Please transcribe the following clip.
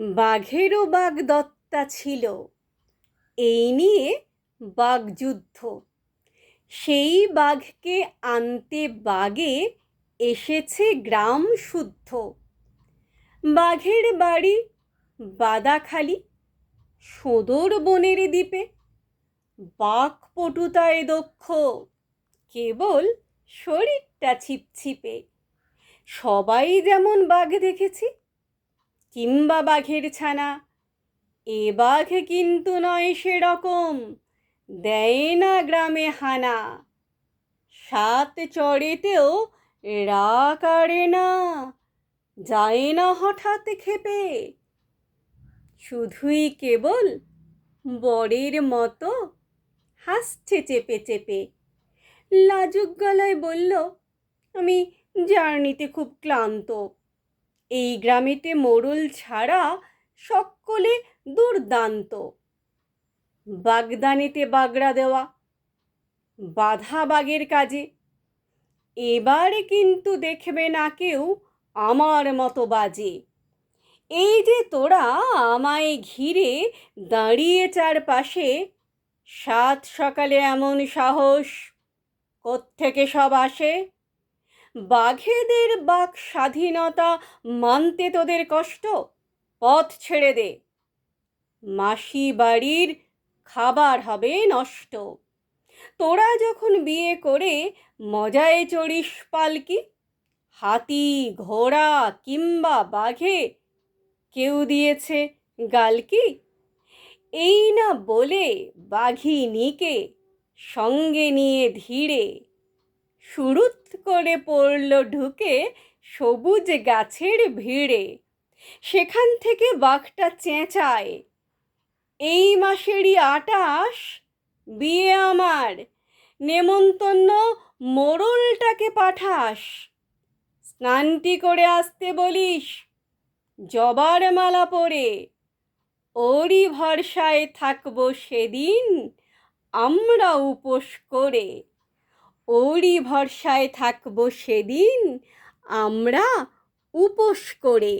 বাঘেরও বাঘ দত্তা ছিল। এই নিয়ে বাঘযুদ্ধ সেই বাঘকে আনতে বাগে এসেছে গ্রাম শুদ্ধ। বাঘের বাড়ি বাদাখালি, সোদর বনের দ্বীপে। বাঘ পটুতায় দক্ষ, কেবল শরীরটা ছিপছিপে। সবাই যেমন বাঘ দেখেছি কিংবা বাঘের ছানা। এ বাঘ কিন্তু নয় সেরকম, দেয় না গ্রামে হানা। সাত চড়েতেও রাগ আড়ে না, যায় না হঠাৎ খেপে। শুধুই কেবল বরের মতো হাসছে চেপে চেপে। লাজুক গলায় বলল, আমি জার্নিতে খুব ক্লান্ত। এই গ্রামেতে মোড়ল ছাড়া সকলে দুর্দান্ত। বাগদানেতে বাগড়া দেওয়া, বাধা বাগের কাজে। এবারে কিন্তু দেখবে না কেউ আমার মতো বাজে। এই যে তোরা আমায় ঘিরে দাঁড়িয়ে চারপাশে, সাত সকালে এমন সাহস কোত্থেকে সব আসে? বাঘেদের বাক স্বাধীনতা মানতে তোদের কষ্ট? পথ ছেড়ে দে। মাসি বাড়ির খাবার হবে নষ্ট। তোরা যখন বিয়ে করে মজায় চড়িস পালকি? হাতি, ঘোড়া কিংবা বাঘে কেউ দিয়েছে গালকি? এই না বলে বাঘিনীকে সঙ্গে নিয়ে ধীরে সুরুত করে পড়ল ঢুকে সবুজ গাছের ভিড়ে। সেখান থেকে বাঘটা চেঁচায়, এই মাসেরই আটাশ, বিয়ে আমার, নেমন্তন্ন মোড়লটাকে পাঠাস। স্নানটি করে আসতে বলিস, জবার মালা পরে। ওরই ভরসায় থাকব সেদিন আমরা উপোস করে। ওরই ভরসায় থাকব সেদিন আমরা উপোস করে